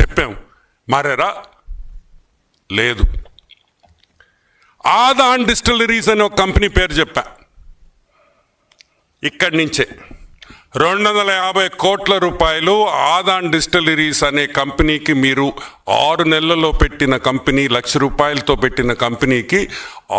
చెప్పాం మారారా? లేదు. ఆదాన్ డిస్టిలరీస్ అనే ఒక కంపెనీ పేరు చెప్పా. ఇక్కడి నుంచే. రెండు వందల యాభై కోట్ల రూపాయలు ఆదాన్ డిస్టిలరీస్ అనే కంపెనీకి మీరు ఆరు నెలల్లో పెట్టిన కంపెనీ లక్ష రూపాయలతో పెట్టిన కంపెనీకి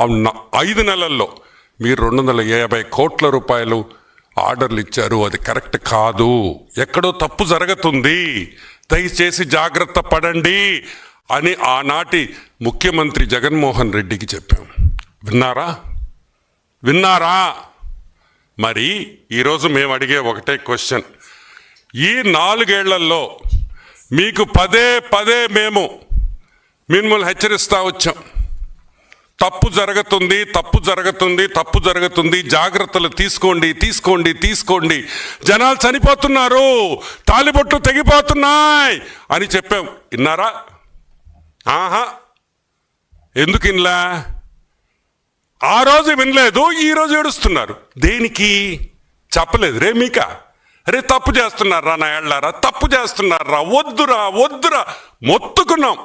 న- ఐదు నెలల్లో మీరు రెండు వందల యాభై కోట్ల రూపాయలు ఆర్డర్లు ఇచ్చారు అది కరెక్ట్ కాదు. ఎక్కడో తప్పు జరుగుతుంది. దయచేసి జాగ్రత్త పడండి అని ఆనాటి ముఖ్యమంత్రి జగన్మోహన్ రెడ్డికి చెప్పాం. విన్నారా? విన్నారా? మరి ఈరోజు మేము అడిగే ఒకటే క్వశ్చన్. ఈ నాలుగేళ్ళలో మీకు పదే పదే మేము మిమ్మల్ని హెచ్చరిస్తా వచ్చాం. తప్పు జరుగుతుంది తప్పు జరుగుతుంది తప్పు జరుగుతుంది. జాగ్రత్తలు తీసుకోండి తీసుకోండి తీసుకోండి. జనాలు చనిపోతున్నారు తాలిబొట్లు తెగిపోతున్నాయి అని చెప్పాం. విన్నారా? ఆహా. ఎందుకు ఇన్లా ఆ రోజు వినలేదు ఈరోజు ఏడుస్తున్నారు. దేనికి? చెప్పలేదు. రే మీక. అరే తప్పు చేస్తున్నారా నా ఏళ్ళారా? తప్పు చేస్తున్నారా? వద్దురా వద్దురా. మొత్తుకున్నాం.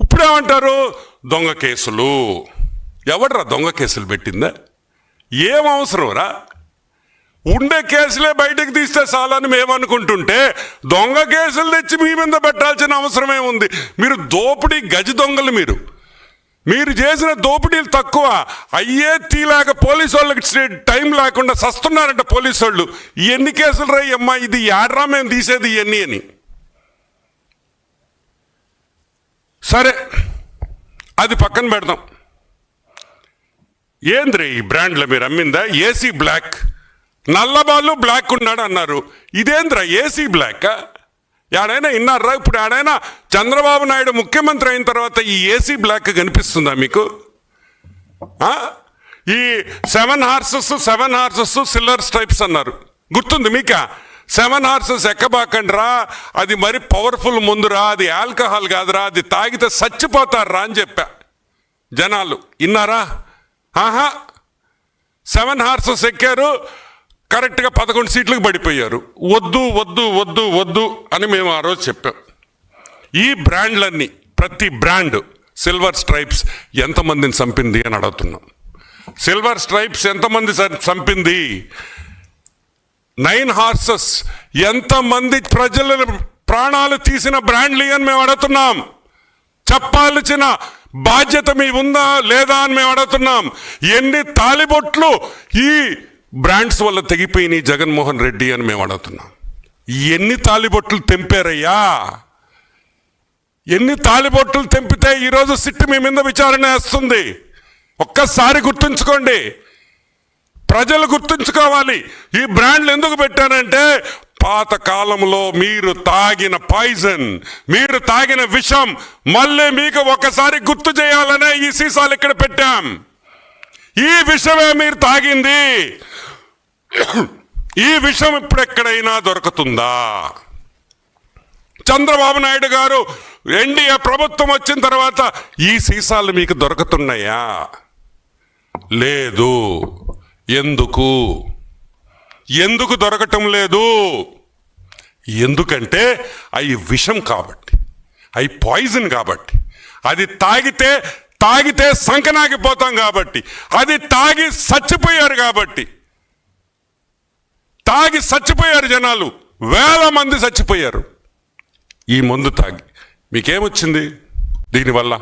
ఇప్పుడేమంటారు? దొంగ కేసులు. ఎవడరా దొంగ కేసులు పెట్టిందా? ఏం అవసరం రా? ఉండే కేసులే బయటకు తీస్తే చాలని మేము అనుకుంటుంటే దొంగ కేసులు తెచ్చి మీ మీద పెట్టాల్సిన అవసరమే ఉంది. మీరు దోపిడీ గజ దొంగలు మీరు. మీరు చేసిన దోపిడీలు తక్కువ. అయ్యే తీలాక పోలీసు వాళ్ళకి టైం లేకుండా సస్తున్నారంట పోలీసు వాళ్ళు. ఎన్ని కేసులు రాయి అమ్మా ఇది యాడ్రా మేము తీసేది ఇవన్నీ అని. సరే. అది పక్కన పెడదాం. ఏంద్రీ ఈ బ్రాండ్లో మీరు అమ్మిందా? ఏసీ బ్లాక్ నల్లబాలు బ్లాక్ ఉన్నాడు అన్నారు. ఇదేంద్రా ఏసీ బ్లాక్ ఆడైనా విన్నారా ఇప్పుడు ఆడైనా చంద్రబాబు నాయుడు ముఖ్యమంత్రి అయిన తర్వాత ఈ ఏసీ బ్లాక్ కనిపిస్తుందా మీకు? ఈ seven horses seven horses silver stripes అన్నారు. గుర్తుంది మీకా? Seven horses ఎక్కబాకండ్రా? అది మరి పవర్ఫుల్ ముందురా అది ఆల్కహాల్ కాదురా అది తాగితే చచ్చిపోతారా అని చెప్పా. జనాలు విన్నారా ఆహా! సెవెన్ హార్సెస్ ఎక్కారు కరెక్ట్గా పదకొండు సీట్లకు పడిపోయారు. వద్దు వద్దు వద్దు వద్దు అని మేము ఆ రోజు చెప్పాం. ఈ బ్రాండ్లన్నీ ప్రతి బ్రాండ్ సిల్వర్ స్ట్రైప్స్ ఎంతమందిని చంపింది అని అడుగుతున్నాం. సిల్వర్ స్ట్రైప్స్ ఎంతమంది చంపింది? Nine horses. ఎంతమంది ప్రజల ప్రాణాలు తీసిన బ్రాండ్లీ అని మేము అడుగుతున్నాం. చెప్పాల్సిన బాధ్యత మీ ఉందా లేదా అని మేము అడుగుతున్నాం. ఎన్ని తాలిబొట్లు ఈ బ్రాండ్స్ వల్ల తెగిపోయినాయి జగన్మోహన్ రెడ్డి అని మేము అడుగుతున్నాం. ఎన్ని తాలిబొట్లు తెంపారయ్యా? ఎన్ని తాలిబొట్లు తెంపితే ఈరోజు సిట్టి మీ మీద విచారణ వేస్తుంది? ఒక్కసారి గుర్తుంచుకోండి. ప్రజలు గుర్తుంచుకోవాలి. ఈ బ్రాండ్లు ఎందుకు పెట్టానంటే పాత కాలంలో మీరు తాగిన పాయిజన్ మీరు తాగిన విషం మళ్ళీ మీకు ఒకసారి గుర్తు చేయాలనే ఈ సీసాలు ఇక్కడ పెట్టాం. ఈ విషమే మీరు తాగింది. ఈ విషం ఇప్పుడు ఎక్కడైనా దొరుకుతుందా? చంద్రబాబు నాయుడు గారు ఎన్డీఏ ప్రభుత్వం వచ్చిన తర్వాత ఈ సీసాలు మీకు దొరుకుతున్నాయా? లేదు. ఎందుకు? ఎందుకు దొరకటం లేదు? ఎందుకంటే అవి విషం కాబట్టి అవి పాయిజన్ కాబట్టి అది తాగితే తాగితే సంకనాగిపోతాం కాబట్టి అది తాగి చచ్చిపోయారు కాబట్టి తాగి చచ్చిపోయారు జనాలు వేల మంది చచ్చిపోయారు. ఈ మందు తాగి మీకేమొచ్చింది? దీనివల్ల